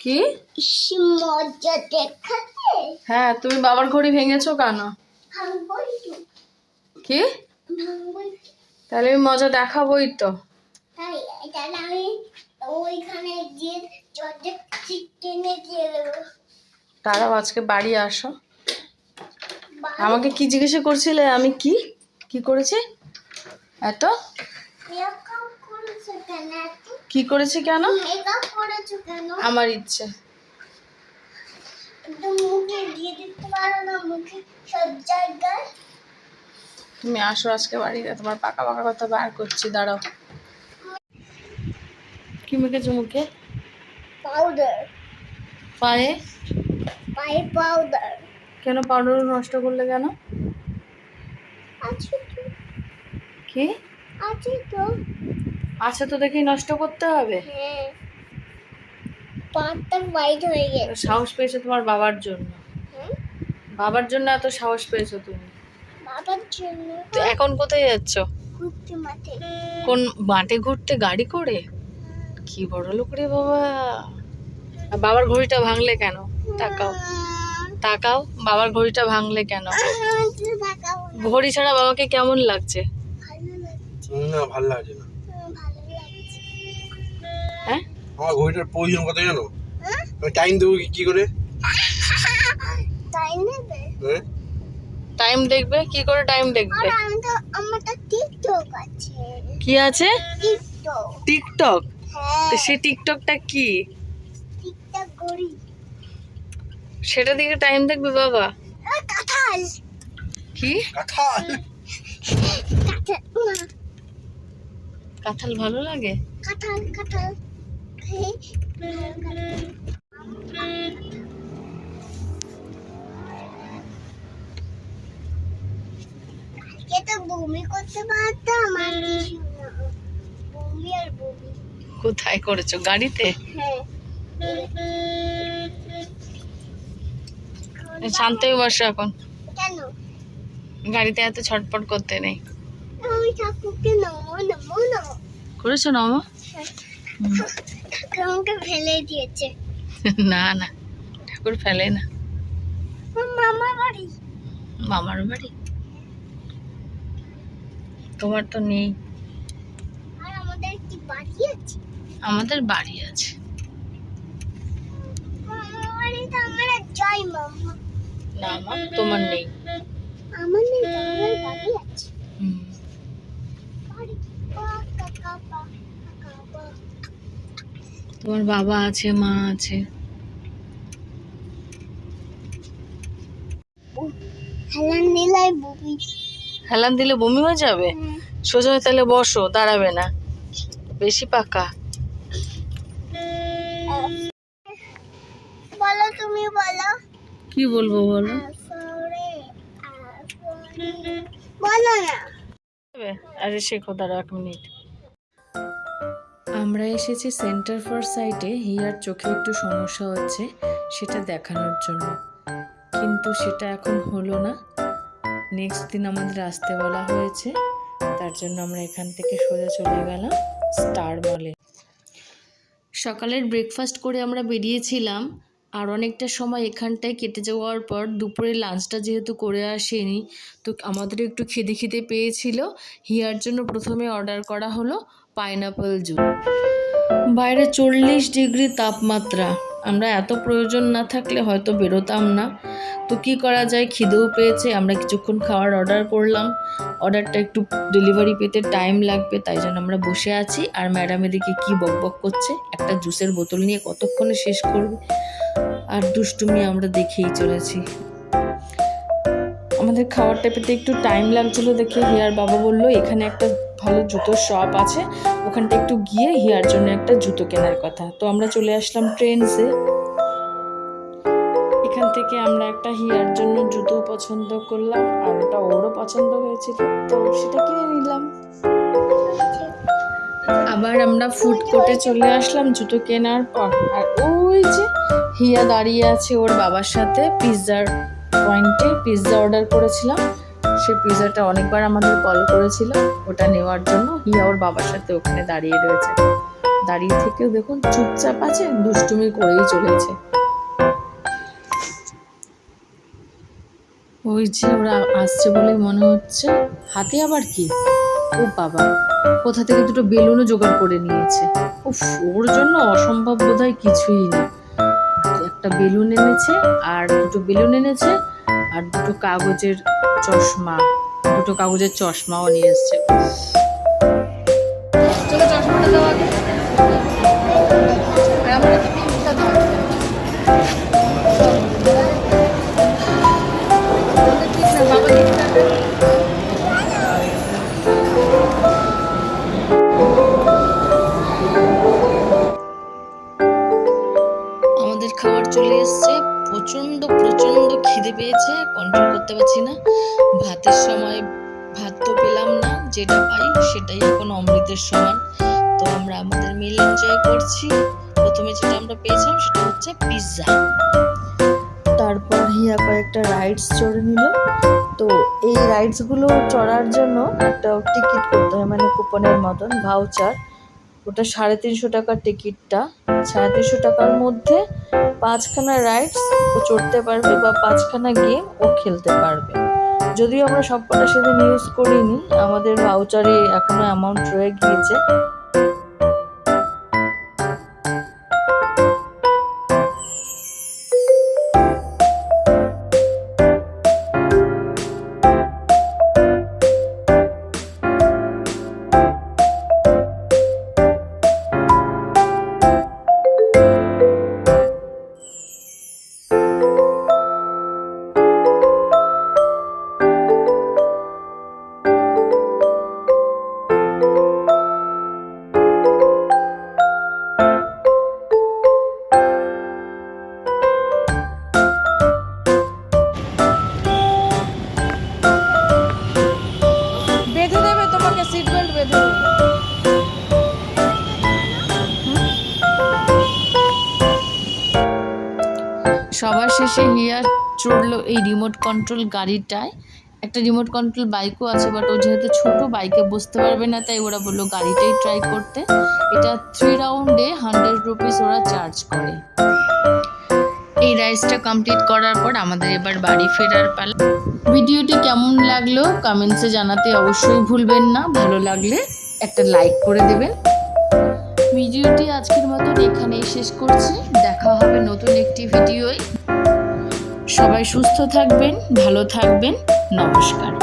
কি? হ্যাঁ তুমি বাবার ঘড়ি ভেঙেছো কেন? কি? তাহলে আমি মজা দেখাবোই তো। তারাও আজকে বাড়ি আসো। আমাকে কি জিজ্ঞাসা করছিলে? আমি কি? কি করেছি? এত মেকআপ করেছ কেন এত কি করেছি কেন? আমার ইচ্ছে। তুমি আসো আজকে বাড়িতে তোমার পাকা পাকা কথা বার করছি দাঁড়াও। কি মেখেছো মুখে? পাউডার পায়ে? পায়ে পাউডার কেন পাউডার নষ্ট করলে কেন? আছে কি? আছে তো। আছে তো দেখি নষ্ট করতে হবে? হ্যাঁ। হয়ে সাহস পেয়েছ তোমার বাবার জন্য? বাবার জন্য এত সাহস পেয়েছ তুমি? বাবার জন্য? তো এখন কোথায় যাচ্ছ? কোন মাঠে ঘুরতে গাড়ি করে? কি বড় লোক রে বাবা। বাবার ঘড়িটা ভাঙলে কেন? তাকাও। তাকাও বাবার ঘড়িটা ভাঙলে কেন? ঘড়ি ছাড়া বাবাকে কেমন লাগছে? না ভালো লাগছে আমার ঘড়িটার প্রয়োজন কত জানো? আমি টাইম দেবো কি- কি করে? নেবে? হ্যাঁ? টাইম দেখবে? কি করে টাইম দেখবে? আমি তো আমার তো টিকটক আছে। কি আছে? টিকটক টিকটক হ্যাঁ। টিকটকটা কি? সেটা দিকে টাইম দেখবে বাবা। কি? কাঁঠাল ভালো লাগে? কাঁঠাল কাঁঠাল। কোথায় করেছ? গাড়িতে? হ্যাঁ। শান্ত হয়ে বসো এখন। কেন? গাড়িতে এত ছটপট করতে নেই। আমি ঠাকুরকে নমো নমো নমো করেছ না মামা ঠাকুর আমাকে ফেলে দিয়েছে। না না ঠাকুর ফেলে না। আমার মামা বাড়ি। মামার বাড়ি? তোমার তো নেই। আর আমাদের কি বাড়ি আছে? আমাদের বাড়ি আছে। মামা বাড়িতে আমরা যাই মামা। না মা তোমার নেই। আমার নেই আমার বাড়ি আছে। হুম। বাড়ি কাকা তোমার বাবা আছে মা আছে। হেলান দিলে বমি হয়ে যাবে? সোজা হয়ে তাহলে বসো দাঁড়াবে না। বেশি পাকা। বলো তুমি বলো। কি বলব বলো? বলো না। আরে শেখো দাঁড়া এক মিনিট। আমরা এসেছি সেন্টার ফর সাইটে, হিয়ার চোখে একটু সমস্যা হচ্ছে সেটা দেখানোর জন্য। কিন্তু সেটা এখন হলো না। নেক্সট দিন আমাদের আসতে বলা হয়েছে, তার জন্য আমরা এখান থেকে সোজা চলে গেলাম স্টার মলে সকালের ব্রেকফাস্ট করে আমরা বেরিয়েছিলাম, আর অনেকটা সময় এখানটায় কেটে যাওয়ার পর দুপুরে লাঞ্চটা যেহেতু করে আসেনি, তো আমাদের একটু খিদে খিদে পেয়েছিল। হিয়ার জন্য প্রথমে অর্ডার করা হলো পাইনাপল জুস। বাইরে চল্লিশ ডিগ্রি তাপমাত্রা। আমরা এত প্রয়োজন না থাকলে হয়তো বেরোতাম না। তো কি করা যায়? খিদেও পেয়েছে। আমরা কিছুক্ষণ খাওয়ার অর্ডার করলাম। অর্ডারটা একটু ডেলিভারি পেতে টাইম লাগবে, তাই জন্য আমরা বসে আছি। আর ম্যাডাম এদিকে কি বকবক করছে? একটা জুসের বোতল নিয়ে কতক্ষণে শেষ করবে? আর দুষ্টুমি আমরা দেখেই চলেছি। আমাদের খাবারটা পেতে একটু টাইম লাগছিল দেখে হিয়ার বাবা বলল, এখানে একটা ভালো জুতোর শপ আছে, ওখানটা একটু গিয়ে হিয়ার জন্য একটা জুতো কেনার কথা। তো আমরা চলে আসলাম ট্রেন্ডসে এখান থেকে আমরা একটা হিয়ার জন্য জুতো পছন্দ করলাম, আর ওটা ওরও পছন্দ হয়েছিল, তো সেটা কিনে নিলাম। আবার আমরা ফুড কোর্টে চলে আসলাম জুতো কেনার পর, আর ওই যে হিয়া দাঁড়িয়ে আছে ওর বাবার সাথে পিৎজার পয়েন্টে পিৎজা অর্ডার করেছিলাম। সে পিৎজাটা অনেকবার আমাদের কল করেছিল। ওটা নেওয়ার জন্য হিয়া ওর বাবার সাথে ওখানে দাঁড়িয়ে রয়েছে। দাঁড়িয়ে থেকেও দেখুন চুপচাপ আছে, দুষ্টুমি করেই চলেছে। ওই যে ওরা আসছে বলেই মনে হচ্ছে। হাতে আবার কি? ও বাবা, কোথা থেকে দুটো বেলুনও জোগাড় করে নিয়েছে? উফ, ওর জন্য অসম্ভব বোধহয় কিছুই না একটা বেলুন এনেছে আর দুটো বেলুন এনেছে। আর দুটো কাগজের চশমা দুটো কাগজের চশমাও নিয়ে এসছে। খিদে পেয়েছে কন্ট্রোল করতে পারছি না। ভাতের সময় ভাত তো পেলাম না, যেটা পাই সেটাই এখন অমৃতের সমান। তো আমরা আমাদের মিল এনজয় করছি। প্রথমে যেটা আমরা পেয়েছিলাম সেটা হচ্ছে পিৎজা তারপর হিয়া কয়েকটা রাইডস চড়ে নিল। তো এই রাইডসগুলো চড়ার জন্য একটা টিকিট করতে হয় মানে কুপনের মতন ভাউচার ওটা সাড়ে তিনশো টাকার টিকিটটা। সাড়ে তিনশো টাকার মধ্যে পাঁচখানা রাইডস ও চড়তে পারবে বা পাঁচখানা গেম ও খেলতে পারবে। যদিও আমরা সব কটা সেদিন ইউজ করিনি, আমাদের ভাউচারে এখনও অ্যামাউন্ট রয়ে গিয়েছে। শেষে হিয়া চড়লো এই রিমোট কন্ট্রোল গাড়িটায়। একটা রিমোট কন্ট্রোল বাইকও আছে বাট ও যেহেতু ছোট বাইকে বসতে পারবে না, তাই ওরা বলল গাড়িটাই ট্রাই করতে। এটা থ্রি রাউন্ডে হান্ড্রেড রুপিস ওরা চার্জ করে। এই রাইসটা কমপ্লিট করার পর আমাদের এবার বাড়ি ফেরার পালা। ভিডিওটি কেমন লাগল কমেন্টসে জানাতে অবশ্যই ভুলবেন না। ভালো লাগলে একটা লাইক করে দেবেন। ভিডিওটি আজকের মতন এখানেই শেষ করছি। দেখা হবে নতুন একটি ভিডিওয়। সবাই সুস্থ থাকবেন ভালো থাকবেন নমস্কার।